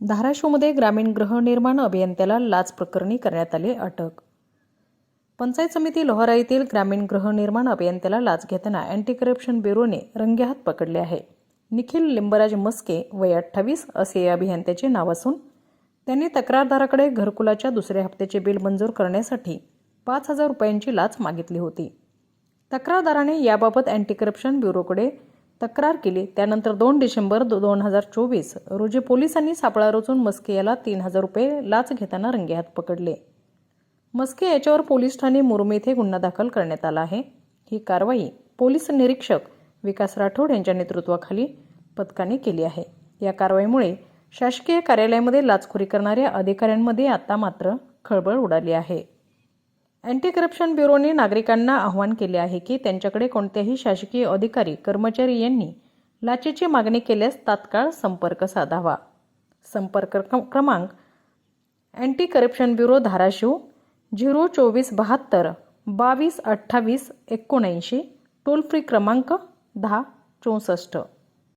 धाराशिवमध्ये ग्रामीण गृहनिर्माण अभियंत्याला लाच प्रकरणी करण्यात आली अटक. पंचायत समिती लोहारा येथील ग्रामीण गृहनिर्माण अभियंत्याला लाच घेताना अँटी करप्शन ब्युरोने रंगेहात पकडले आहे. निखिल लिंबराज मस्के वय अठ्ठावीस असे या अभियंत्याचे नाव असून त्यांनी तक्रारदाराकडे घरकुलाच्या दुसऱ्या हप्त्याचे बिल मंजूर करण्यासाठी पाच हजार रुपयांची लाच मागितली होती. तक्रारदाराने याबाबत अँटी करप्शन ब्युरोकडे तक्रार केली. त्यानंतर दोन डिसेंबर दोन हजार चोवीस रोजी पोलिसांनी सापळा रचून मस्के याला तीन हजार रुपये लाच घेताना रंगेहात पकडले. मस्के याच्यावर पोलीस ठाणे मुरुम येथे गुन्हा दाखल करण्यात आला आहे. ही कारवाई पोलीस निरीक्षक विकास राठोड यांच्या नेतृत्वाखाली पथकाने केली आहे. या कारवाईमुळे शासकीय कार्यालयामध्ये लाचखोरी करणाऱ्या अधिकाऱ्यांमध्ये आता मात्र खळबळ उडाली आहे. अँटी करप्शन ब्युरोने नागरिकांना आवाहन केले आहे की त्यांच्याकडे कोणत्याही शासकीय अधिकारी कर्मचारी यांनी लाचेची मागणी केल्यास तात्काळ संपर्क साधावा. संपर्क क्रमांक anti corruption bureau Dharashiv zero चोवीस बहात्तर बावीस अठ्ठावीस एकोणऐंशी टोल फ्री क्रमांक दहा चौसष्ट.